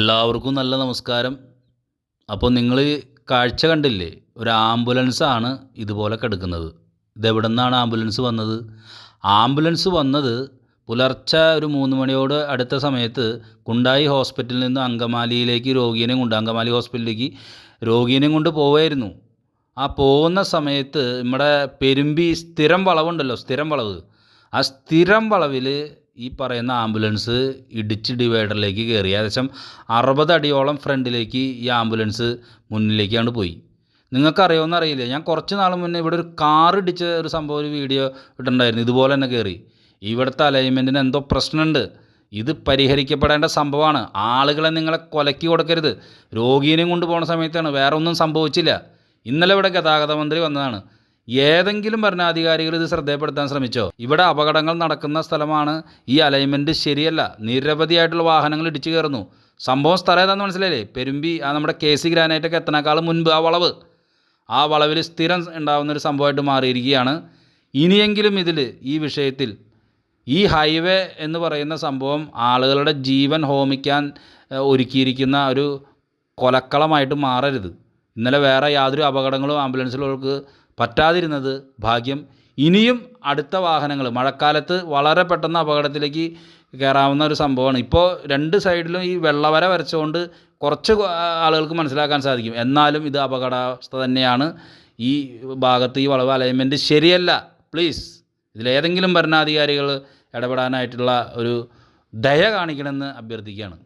എല്ലാവർക്കും നല്ല നമസ്കാരം. അപ്പോൾ നിങ്ങൾ കാഴ്ച കണ്ടില്ലേ? ഒരു ആംബുലൻസാണ് ഇതുപോലെ കിടക്കുന്നത്. ഇതെവിടെ നിന്നാണ് ആംബുലൻസ് വന്നത്? ആംബുലൻസ് വന്നത് പുലർച്ചെ ഒരു മൂന്ന് മണിയോട് അടുത്ത സമയത്ത് കുണ്ടായി ഹോസ്പിറ്റലിൽ നിന്ന് അങ്കമാലിയിലേക്ക് രോഗീനെ കൊണ്ട് അങ്കമാലി ഹോസ്പിറ്റലിലേക്ക് രോഗീനെ കൊണ്ട് പോവായിരുന്നു ആ പോകുന്ന സമയത്ത് നമ്മുടെ പെരുമ്പി സ്ഥിരം വളവുണ്ടല്ലോ സ്ഥിരം വളവ്. ആ സ്ഥിരം വളവിൽ ഈ പറയുന്ന ആംബുലൻസ് ഇടിച്ച് ഡിവൈഡറിലേക്ക് കയറി. ഏകദേശം അറുപത് അടിയോളം ഫ്രണ്ടിലേക്ക് ഈ ആംബുലൻസ് മുന്നിലേക്കാണ് പോയി. നിങ്ങൾക്കറിയാവുന്ന അറിയില്ല. ഞാൻ കുറച്ച് നാൾ മുന്നേ ഇവിടെ ഒരു കാർ ഇടിച്ച ഒരു സംഭവം ഒരു വീഡിയോ ഇട്ടിട്ടുണ്ടായിരുന്നു. ഇതുപോലെ തന്നെ കയറി. ഇവിടുത്തെ അലൈൻമെന്റിന് എന്തോ പ്രശ്നമുണ്ട്. ഇത് പരിഹരിക്കപ്പെടേണ്ട സംഭവമാണ്. ആളുകളെ നിങ്ങളെ കൊലക്കി കൊടുക്കരുത്. രോഗീനെയും കൊണ്ടുപോകുന്ന സമയത്താണ്. വേറെ ഒന്നും സംഭവിച്ചില്ല. ഇന്നലെ ഇവിടെ ഗതാഗത മന്ത്രി വന്നതാണ്. ഏതെങ്കിലും ഭരണാധികാരികൾ ഇത് ശ്രദ്ധയപ്പെടുത്താൻ ശ്രമിച്ചോ? ഇവിടെ അപകടങ്ങൾ നടക്കുന്ന സ്ഥലമാണ് ഈ അലൈൻമെന്റ് ശരിയല്ല. നിരവധിയായിട്ടുള്ള വാഹനങ്ങൾ ഇടിച്ചു കയറുന്നു. സംഭവം സ്ഥലം ഏതാണെന്ന് മനസ്സിലായില്ലേ? പെരുമ്പി ആ നമ്മുടെ കെ സി ഗ്രാനൈറ്റൊക്കെ എത്തണേക്കാളും മുൻപ് ആ വളവ്. ആ വളവിൽ സ്ഥിരം ഉണ്ടാകുന്ന ഒരു സംഭവമായിട്ട് മാറിയിരിക്കുകയാണ്. ഇനിയെങ്കിലും ഇതിൽ ഈ വിഷയത്തിൽ ഈ ഹൈവേ എന്ന് പറയുന്ന സംഭവം ആളുകളുടെ ജീവൻ ഹോമിക്കാൻ ഒരുക്കിയിരിക്കുന്ന ഒരു കൊലക്കളമായിട്ട് മാറരുത്. ഇന്നലെ വേറെ യാതൊരു അപകടങ്ങളും ആംബുലൻസുകൾക്ക് പറ്റാതിരുന്നത് ഭാഗ്യം. ഇനിയും അടുത്ത വാഹനങ്ങൾ മഴക്കാലത്ത് വളരെ പെട്ടെന്ന് അപകടത്തിലേക്ക് കയറാവുന്ന ഒരു സംഭവമാണ്. ഇപ്പോൾ രണ്ട് സൈഡിലും ഈ വെള്ളവര വരച്ചുകൊണ്ട് കുറച്ച് ആളുകൾക്ക് മനസ്സിലാക്കാൻ സാധിക്കും. എന്നാലും ഇത് അപകടാവസ്ഥ തന്നെയാണ്. ഈ ഭാഗത്ത് ഈ വളവ് അലൈൻമെന്റ് ശരിയല്ല. പ്ലീസ് ഇതിലേതെങ്കിലും ഭരണാധികാരികൾ ഇടപെടാനായിട്ടുള്ള ഒരു ദയ കാണിക്കണമെന്ന് അഭ്യർത്ഥിക്കുകയാണ്.